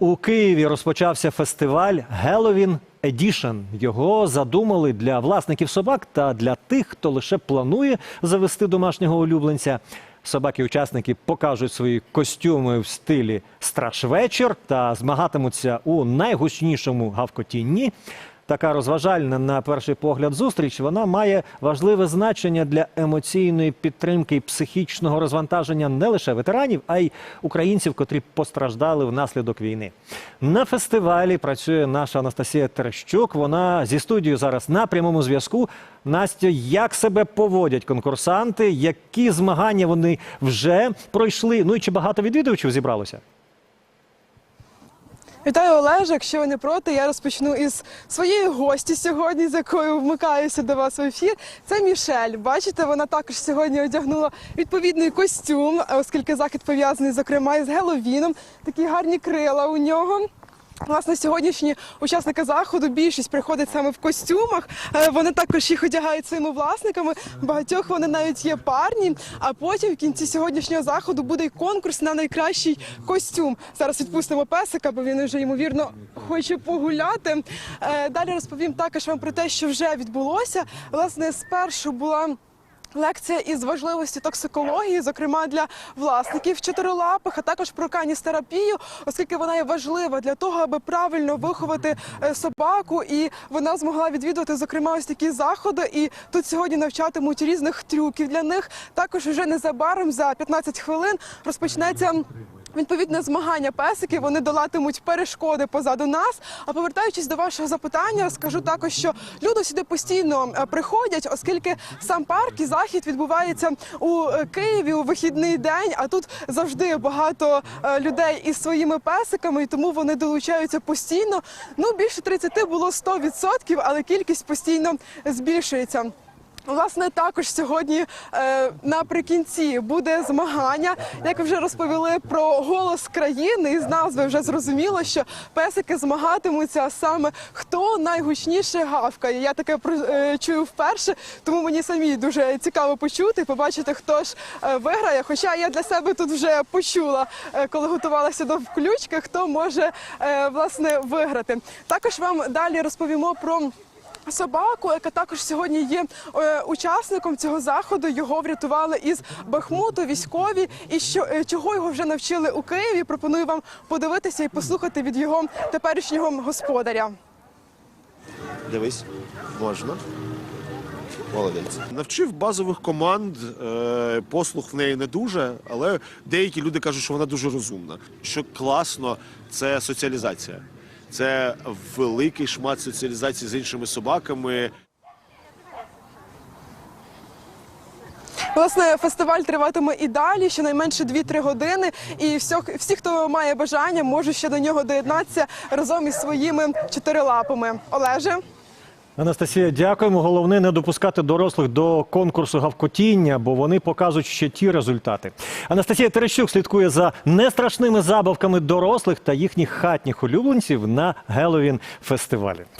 У Києві розпочався фестиваль Halloween Edition. Його задумали для власників собак та для тих, хто лише планує завести домашнього улюбленця. Собаки-учасники покажуть свої костюми в стилі страшвечір та змагатимуться у найгучнішому гавкотінні. Така розважальна на перший погляд зустріч вона має важливе значення для емоційної підтримки і психічного розвантаження не лише ветеранів, а й українців, котрі постраждали внаслідок війни. На фестивалі працює наша Анастасія Терещук. Вона зі студією зараз на прямому зв'язку. Настя, як себе поводять конкурсанти? Які змагання вони вже пройшли? Ну і чи багато відвідувачів зібралося? Вітаю Олеже. Якщо ви не проти, я розпочну із своєї гості сьогодні, з якою вмикаюся до вас в ефір. Це Мішель. Бачите, вона також сьогодні одягнула відповідний костюм, оскільки захід пов'язаний, зокрема, із Геловіном. Такі гарні крила у нього. Власне, сьогоднішні учасники заходу більшість приходять саме в костюмах. Е, Вони також їх одягають своїми власниками. Багатьох вони навіть є парні. А потім в кінці сьогоднішнього заходу буде й конкурс на найкращий костюм. Зараз відпустимо песика, бо він вже ймовірно хоче погуляти. Е, Далі розповім також вам про те, що вже відбулося. Власне, спершу була. Лекція із важливості токсикології, зокрема для власників чотирилапих, а також про каністерапію, оскільки вона є важлива для того, аби правильно виховати е, собаку, і вона змогла відвідувати зокрема ось такі заходи. І тут сьогодні навчатимуть різних трюків для них. Також вже незабаром за 15 хвилин розпочнеться. Відповідне змагання песики вони долатимуть перешкоди позаду нас. А повертаючись до вашого запитання, скажу також, що люди сюди постійно е, приходять, оскільки сам парк і захід відбувається у е, Києві у вихідний день. А тут завжди багато е, людей із своїми песиками, і тому вони долучаються постійно. Ну більше 30 було 100%, але кількість постійно збільшується. Власне, також сьогодні е, наприкінці буде змагання. Як вже розповіли про голос країни, і з назви вже зрозуміло, що песики змагатимуться саме хто найгучніше гавкає. Я таке е, чую вперше, тому мені самі дуже цікаво почути, побачити, хто ж е, виграє. Хоча я для себе тут вже почула, е, коли готувалася до включки, хто може е, власне виграти. Також вам далі розповімо про. Собаку, яка також сьогодні є е, учасником цього заходу, його врятували із Бахмуту військові. І що е, чого його вже навчили у Києві? Пропоную вам подивитися і послухати від його теперішнього господаря. Дивись, можна. Молодець. Навчив базових команд. е, Послух в неї не дуже, але деякі люди кажуть, що вона дуже розумна. Що класно, це соціалізація. Це великий шмат соціалізації з іншими собаками. Власне, фестиваль триватиме і далі, щонайменше 2-3 години. І всіх, всі, хто має бажання, можуть ще до нього доєднатися разом із своїми чотирилапами. Олеже. Анастасія, дякуємо. Головне не допускати дорослих до конкурсу гавкотіння, бо вони показують ще ті результати. Анастасія Терещук слідкує за нестрашними забавками дорослих та їхніх хатніх улюбленців на Геловін фестивалі.